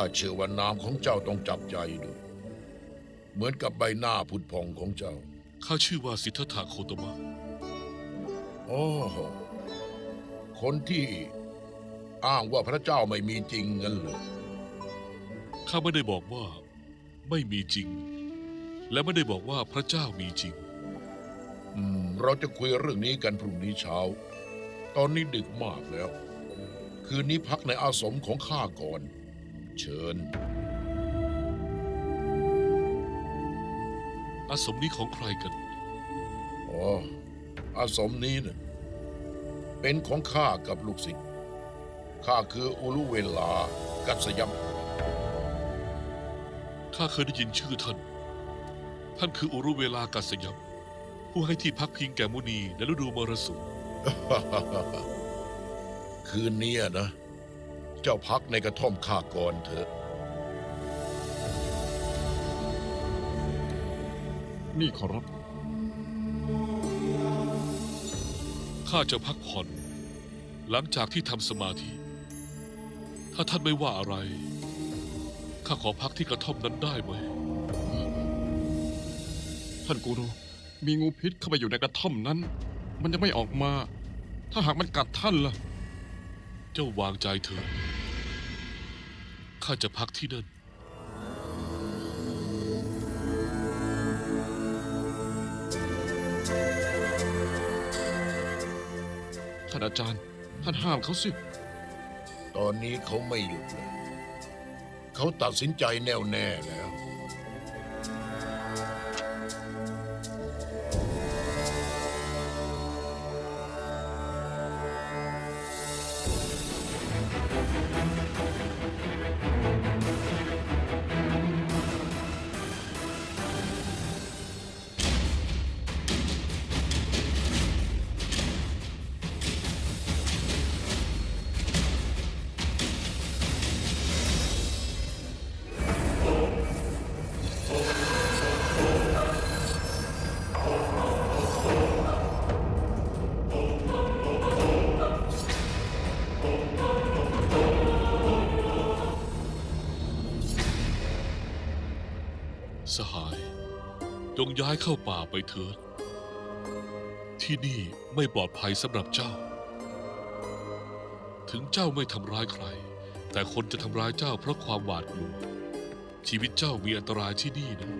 ข้าเชื่อว่านามของเจ้าต้องจับใจดูเหมือนกับใบหน้าผุดพองของเจ้า ข้าชื่อว่าสิทธัตถะโคตมะ โอ้โหคนที่อ้างว่าพระเจ้าไม่มีจริงงั้นเลยข้าไม่ได้บอกว่าไม่มีจริง และไม่ได้บอกว่าพระเจ้ามีจริง อืม เราจะคุยเรื่องนี้กันพรุ่งนี้เช้า ตอนนี้ดึกมากแล้ว คืนนี้พักในอาสมของข้าก่อน เชิญ อาสมนี้ของใครกัน อ๋อ อาสมนี้เนี่ยเป็นของข้ากับลูกศิษย์ ข้าคืออุลุเวลา กัสยมข้าเคยได้ยินชื่อท่าน ท่านคืออุรุเวลากัสยัมผู้ให้ที่พักพิงแก่มุนีในฤดูมรสุม คืนนี้นะ เจ้าพักในกระท่อมข้าก่อนเถอะ นี่ขอรับ ข้าจะพักผ่อน หลังจากที่ทำสมาธิ ถ้าท่านไม่ว่าอะไร ข้าขอพักที่กระท่อมนั้นได้ไหม ท่านกูรู มีงูพิษเข้าไปอยู่ในกระท่อมนั้น มันยังไม่ออกมา ถ้าหากมันกัดท่านล่ะ จ้าวางใจเถิดข้าจะพักที่นั่น ท่านอาจารย์ ท่านห้ามเขาสิ ตอนนี้เขาไม่หยุดเลย เขาตัดสินใจแน่วแน่แล้ว สหาย จงย้ายเข้าป่าไปเถิด ที่นี่ไม่ปลอดภัยสำหรับเจ้า ถึงเจ้าไม่ทำร้ายใคร แต่คนจะทำร้ายเจ้าเพราะความหวาดกลัว ชีวิตเจ้ามีอันตรายที่นี่นะ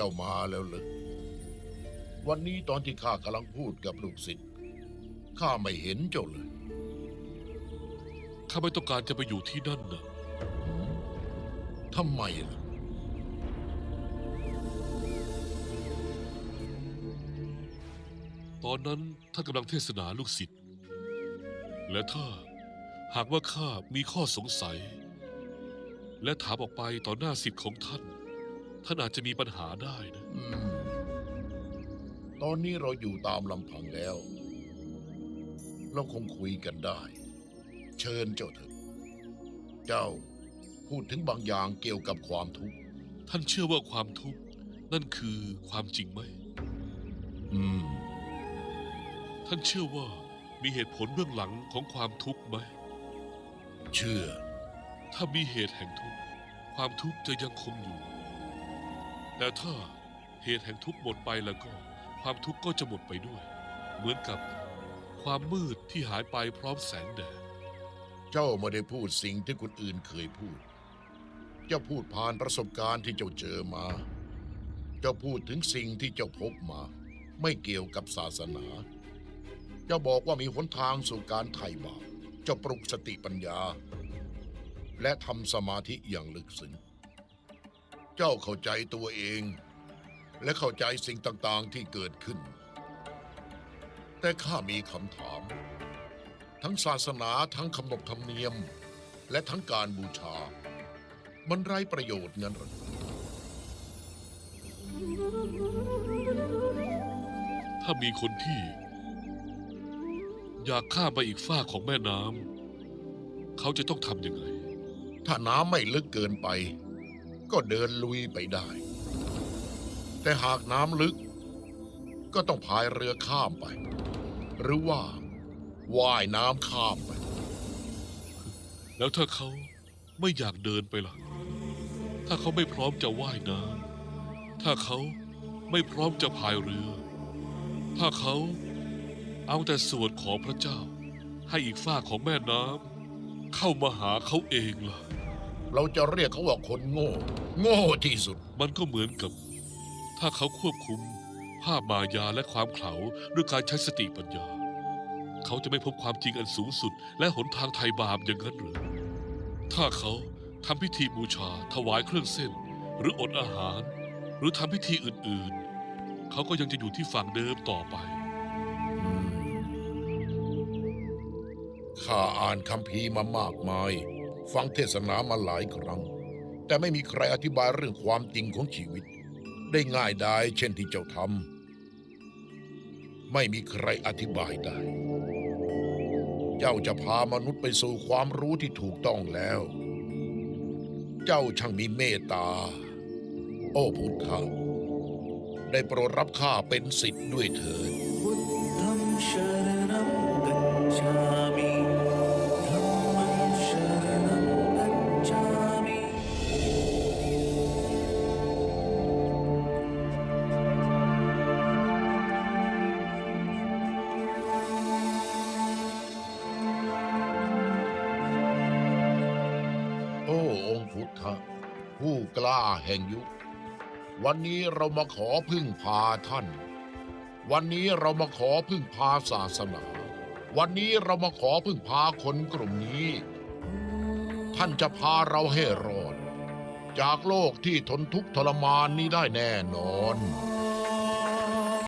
จ้ามาแล้วเหรอวันนี้ตอนที่ข้ากำลังพูดกับลูกศิษย์ข้าไม่เห็นเจ้าเลย ข้าไม่ต้องการจะไปอยู่ที่นั่นนะหืมทำไมล่ะ ตอนนั้นท่านกำลังเทศนาลูกศิษย์ และถ้าหากว่าข้ามีข้อสงสัย และถามออกไปต่อหน้าศิษย์ของท่าน ท่านอาจจะมีปัญหาได้นะ อืมตอนนี้เราอยู่ตามลำพังแล้ว เราคงคุยกันได้ เชิญเจ้าเถอะเจ้าพูดถึงบางอย่างเกี่ยวกับความทุกข์ ท่านเชื่อว่าความทุกข์นั่นคือความจริงไหม อืม ท่านเชื่อว่ามีเหตุผลเบื้องหลังของความทุกข์ไหม เชื่อ ถ้ามีเหตุแห่งทุกข์ ความทุกข์จะยังคงอยู่ แต่ถ้าเหตุแห่งทุกข์หมดไปแล้วก็ ความทุกข์ก็จะหมดไปด้วย เหมือนกับความมืดที่หายไปพร้อมแสงแดด เจ้าไม่ได้พูดสิ่งที่คนอื่นเคยพูด เจ้าพูดผ่านประสบการณ์ที่เจ้าเจอมา เจ้าพูดถึงสิ่งที่เจ้าพบมา ไม่เกี่ยวกับศาสนา เจ้าบอกว่ามีหนทางสู่การไถ่บาป เจ้าปลุกสติปัญญา และทำสมาธิอย่างลึกซึ้ง เจ้าเข้าใจตัวเอง และเข้าใจสิ่งต่างๆที่เกิดขึ้น แต่ข้ามีคำถาม ทั้งศาสนาทั้งขนบธรรมเนียม และทั้งการบูชา มันไร้ประโยชน์งั้นเหรอถ้ามีคนที่ อยากข้ามไปอีกฝ้ากของแม่น้ำเขาจะต้องทำยังไง ถ้าน้ำไม่ลึกเกินไป ก็เดินลุยไปได้ แต่หากน้ำลึก ก็ต้องพายเรือข้ามไป หรือว่าว่ายน้ำข้ามไป แล้วถ้าเขาไม่อยากเดินไปล่ะ ถ้าเขาไม่พร้อมจะว่ายน้ำถ้าเขาไม่พร้อมจะพายเรือ ถ้าเขาเอาแต่สวดขอพระเจ้า ให้อีกฝ้าของแม่น้ำเข้ามาหาเขาเองล่ะ เราจะเรียกเขาว่าคนโง่ โง่ที่สุด มันก็เหมือนกับ ถ้าเขาควบคุมภาพมายาและความเขลาด้วยการใช้สติปัญญา เขาจะไม่พบความจริงอันสูงสุด และหนทางไถ่บาปอย่างนั้นหรือถ้าเขาทำพิธีบูชา ถวายเครื่องเส้น หรืออดอาหาร หรือทำพิธีอื่นๆ เขาก็ยังจะอยู่ที่ฝั่งเดิมต่อไป ข้าอ่านคัมภีร์มามากมาย ฟังเทศนามาหลายครั้ง แต่ไม่มีใครอธิบายเรื่องความจริงของชีวิต ได้ง่ายได้เช่นที่เจ้าทำไม่มีใครอธิบายได้ เจ้าจะพามนุษย์ไปสู่ความรู้ที่ถูกต้องแล้ว เจ้าช่างมีเมตตา โอ้พุทธะได้โปรดรับข้าเป็นสิทธิ์ด้วยเถิด ผู้กล้าแห่งยุควันนี้เรามาขอพึ่งพาท่าน วันนี้เรามาขอพึ่งพาศาสนา วันนี้เรามาขอพึ่งพาคนกลุ่มนี้ ท่านจะพาเราให้รอด จากโลกที่ทนทุกข์ทรมานนี้ได้แน่นอน